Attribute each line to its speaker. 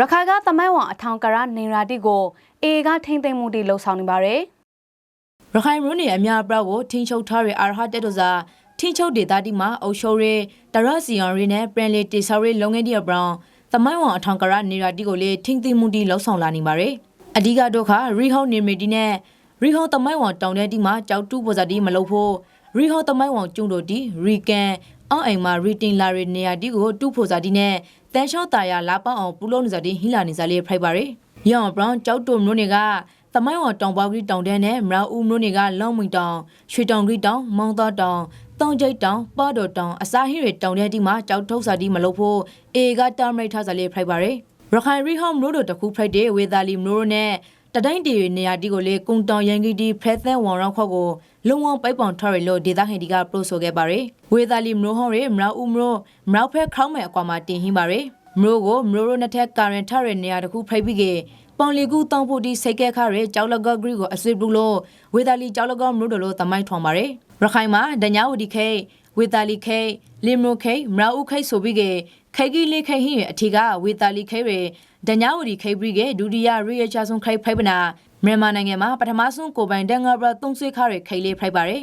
Speaker 1: ရခိုင်ကသမိုင်းဝံအထောင်ကရနေရာတိကိုအေကထိမ့်သိမ့်မှုတိလှုပ်ဆောင်နေပါတယ်
Speaker 2: ရခိုင်မျိုးနေအများအပြားကိုထိန်းချုပ်ထားတဲ့အာရဟတက်တို့စာထိန်းချုပ်ဒေသတိမှာအုပ်ချုပ်ရဲတရစီယန်ရီနဲ့ပြန်လည်တိဆောက်ရဲလုပ်ငန်းတရဘရောင်းသမိုင်းဝံအထောင်ကရနေရာတိကိုလေထိမ့်သိမ့်မှုတိလှုပ်ဆောင်လာနေပါတယ်အဓိကတော့ခရီဟောင်းနေမီတီနဲ့ရီဟောင်းသမိုင်းဝံတောင်တဲ့တိမှာကြောက်တူပေါ်စတိမလုပ်ဖို့ရီဟောင်းသမိုင်းဝံကျုံတို့တိရီကန် အောင်အိမ်မှာရီတင်လာရဲနေရာတိကိုတူဖို့စတိနဲ့တန်ချောင်းတာယာလာပေါအောင်ပူလုံးနေစတိဟိလာနေစလေးဖိုက်ပါတယ်ရောင်ဘရောင်းကြောက်တူမျိုးတွေကသမိုင်းဝတောင်ပေါကရီတောင်တန်းနဲ့မရာဦးမျိုးတွေကလောင်းမွင်တောင်ရွှေတောင်ကရီတောင်မောင်းသားတောင်တောင်ကျိတ်တောင်ပေါ့တော်တောင်အစာဟိရတောင်တဲ့ဒီမှာကြောက်ထုတ်စာဒီမလုပ်ဖို့အေကတာမရိတ်ထားစာလေးဖိုက်ပါရယ်ရခိုင်ရီဟောင်းမျိုးတို့တခုဖိုက်တဲ့ဝေသာလီမျိုးတို့နဲ့ တတိုင်းတီနေရာဒီကိုလေကုံတောင်ရန်ကြီးဒီဖရက်သန်ဝန်ရောင်းခေါက်ကိုလုံဝပိုက်ပောင်ထားရလို့ဒေသဟင်ဒီကပရိုဆိုခဲ့ပါရယ်ဝေသာလီမျိုးဟောင်းရမရာဦးမျိုးမရာဖက်ခေါင်းမဲ့အကွာမှာတင်ဟင်းပါရယ်မျိုးကိုမျိုးတို့နှစ်ထက်ကာရင်ထားရနေရာတခုဖိုက်ပြီးကေပေါင်လီကူတောင်ဖို့ဒီစိတ်ကဲခရဲကြောက်လကဂရီကိုအစစ်ဘူးလို့ဝေသာလီကြောက်လကမလို့တို့လို့တမိုင်းထွန်ပါရယ်ရခိုင်မှာဒညာဝဒီခဲ ဝေသာလီခဲလင်မရိုခဲမရာဦးခဲဆိုပြီးကေခဲကြီးလေးခဲဟင်းရအထီကဝေသာလီခဲရဒညာဝဒီခဲပြီးကေဒုတိယရီရချာဆုံးခဲဖိုက်ပနာမြန်မာနိုင်ငံမှာပထမဆုံးကိုပိုင်တန်ငါဘရာသုံးဆွေခါရခဲလေးဖိုက်ပါရယ်